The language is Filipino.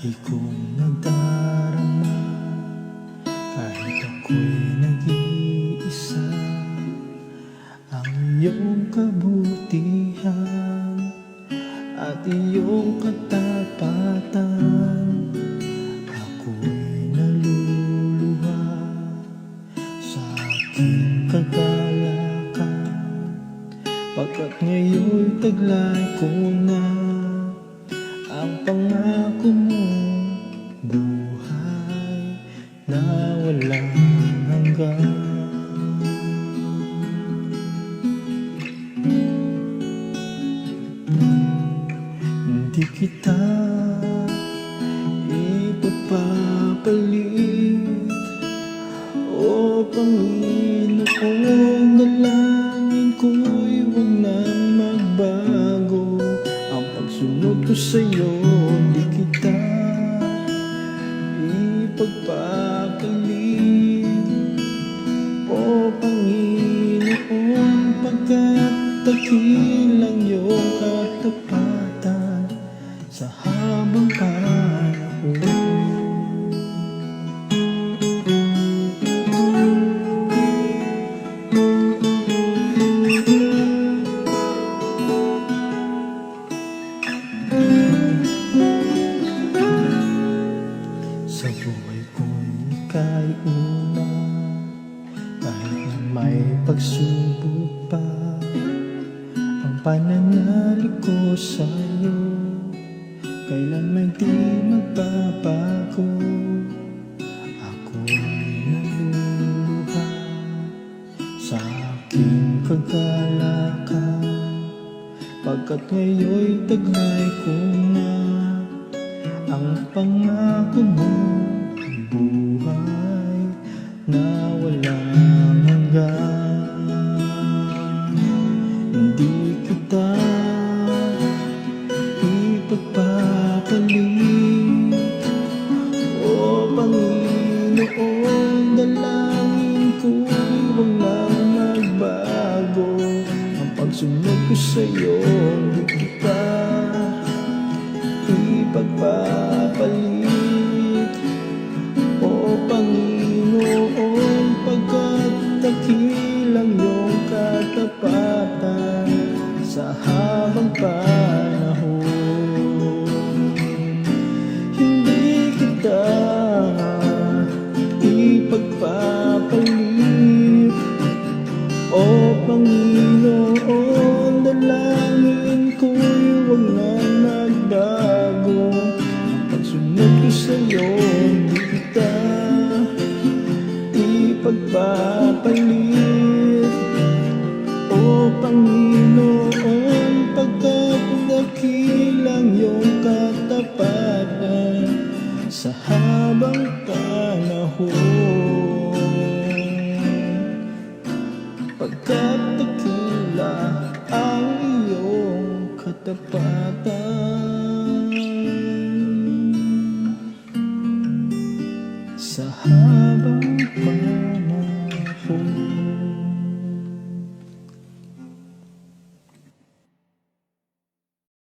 Lagi kong nagdarama. Kahit ako'y nag-iisa Ang iyong kabutihan At iyong katapatan. Ako'y naluluha Sa aking kagalakan. Pagkat ngayon'y taglay ko na pangako mo Buhay na walang hanggan Hindi kita ipapapalit O Panginoon, ko sa'yo, di kita ipagpapalit O Panginoon, pagkat takilang iyong katapatan Sa habang panahon may pagsubok pa. Ang pananalig ko sa'yo Kailan may di magbabago? Ako'y naluluha Sa aking kagalakan Pagkat ngayon'y taglay ko na ang pangako mo buhay na walang ipagpapalit O Panginoon, dalangin ko'y walang magbago Ang pagsunod ko sa'yo, hindi kita ipagpapalit ipagpapalit O Panginoon, pagkat nakilang iyong katapatan Sa habang panahon. Pagkat takila ang iyong katapatan